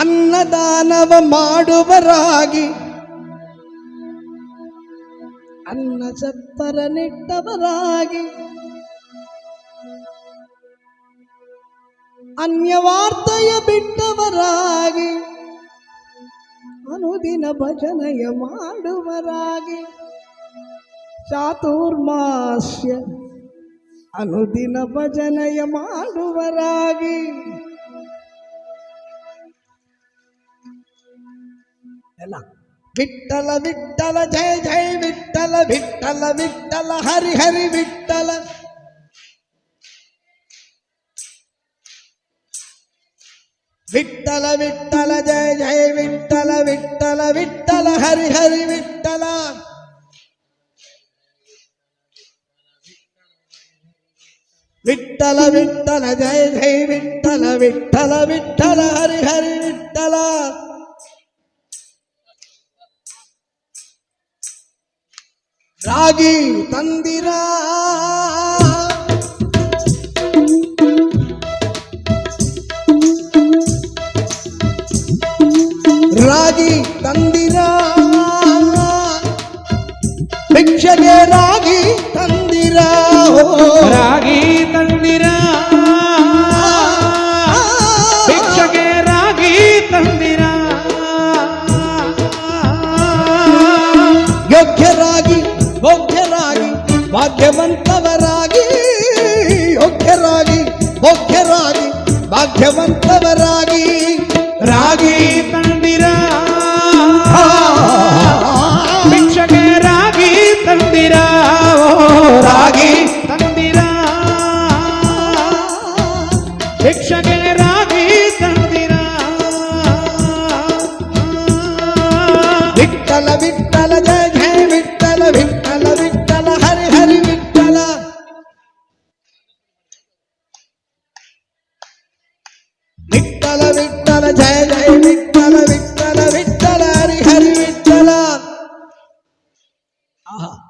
ಅನ್ನದಾನವ ಮಾಡುವರಾಗಿ. ಅನ್ನ ಸತ್ತರ ನೆಟ್ಟವರಾಗಿ ಅನ್ಯವಾರ್ತೆಯ ಬಿಟ್ಟವರಾಗಿ. ಅನುದಿನ ಭಜನೆಯ ಮಾಡುವರಾಗಿ. ಚಾತುರ್ಮಾಸ್ಯ ಅನುದಿನ ಭಜನೆಯ ಮಾಡುವರಾಗಿ. எல்லாம் விட்டல விட்டல ஜெய ஜெய விட்டல விட்டல விட்டல ஹரி ஹரி விட்டல. விட்டல விட்டல ஜெய ஜெய விட்டல விட்டல விட்டல ஹரி ஹரி விட்டல. விட்டல விட்டல ஜெய ஜெய விட்டல விட்டல விட்டல ஹரி ஹரி விட்டலா. ರಾಗಿ ತಂದಿರ. ರಾಗಿ ತಂದಿರ. ಭಿಕ್ಷೆಗೆ. ರಾಗಿ ತಂದಿರ. ಭಾಗ್ಯವಂತವರಾಗಿ ಯೋಗ್ಯರಾಗಿ ಭೋಗ್ಯರಾಗಿ ಭಾಗ್ಯವಂತವರಾಗಿ ஆஹா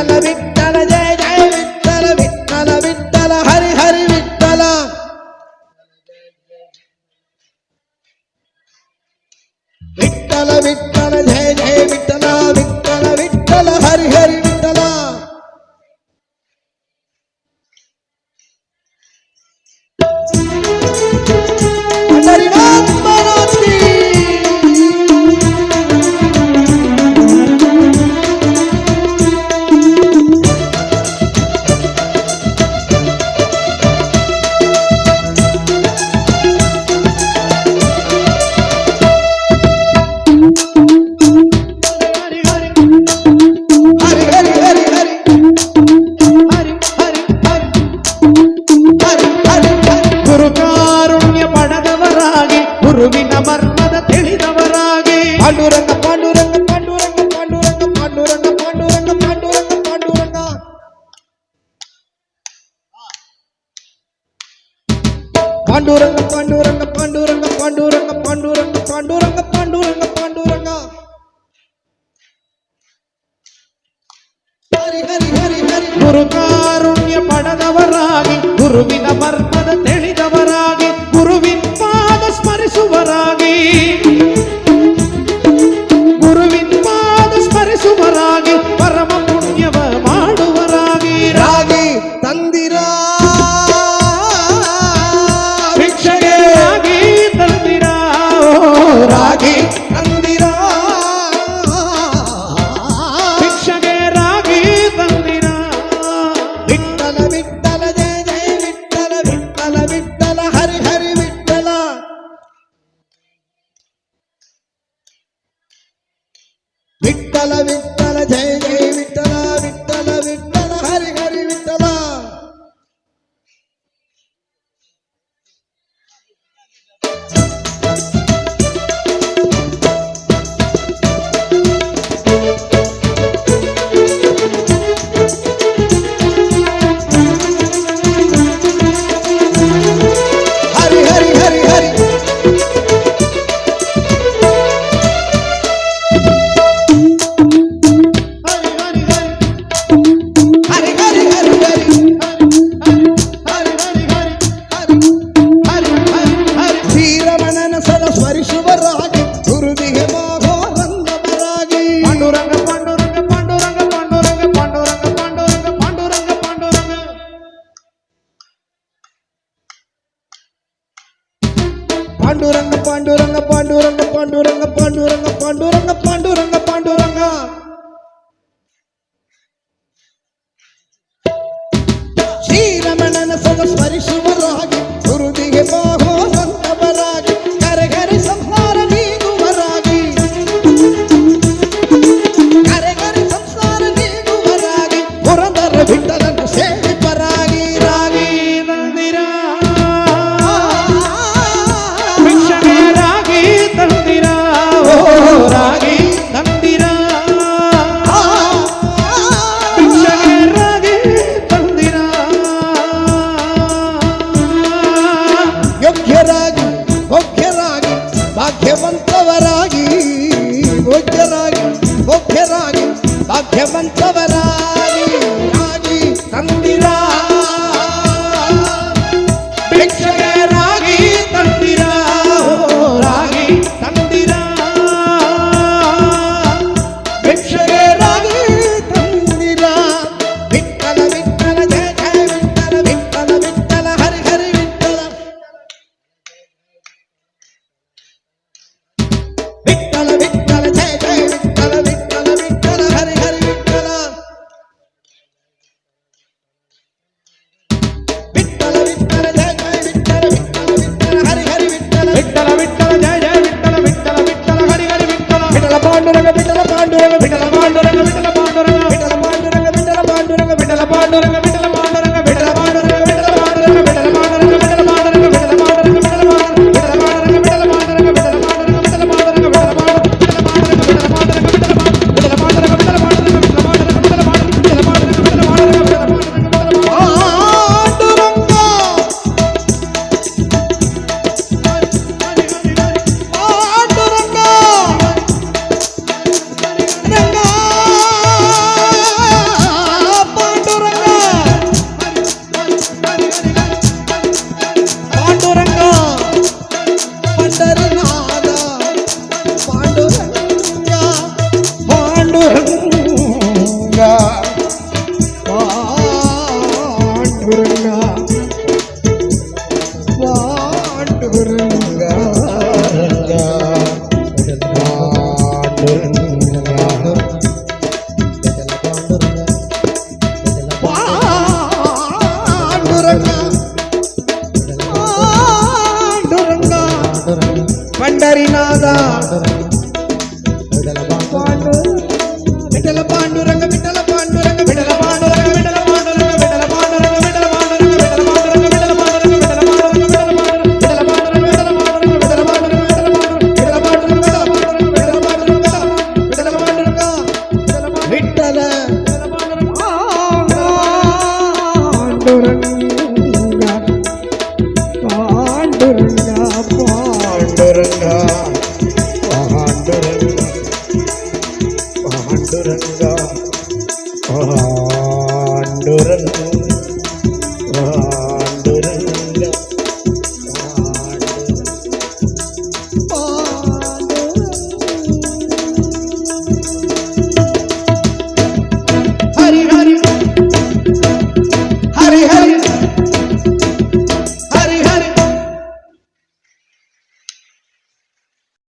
I love it. Panduranga Panduranga Panduranga Panduranga Panduranga Panduranga Panduranga Panduranga. Hari Hari Hari Hari. Guru Karunya படதவராகி குருவின மர்த்த love it. Paris chamou Levanta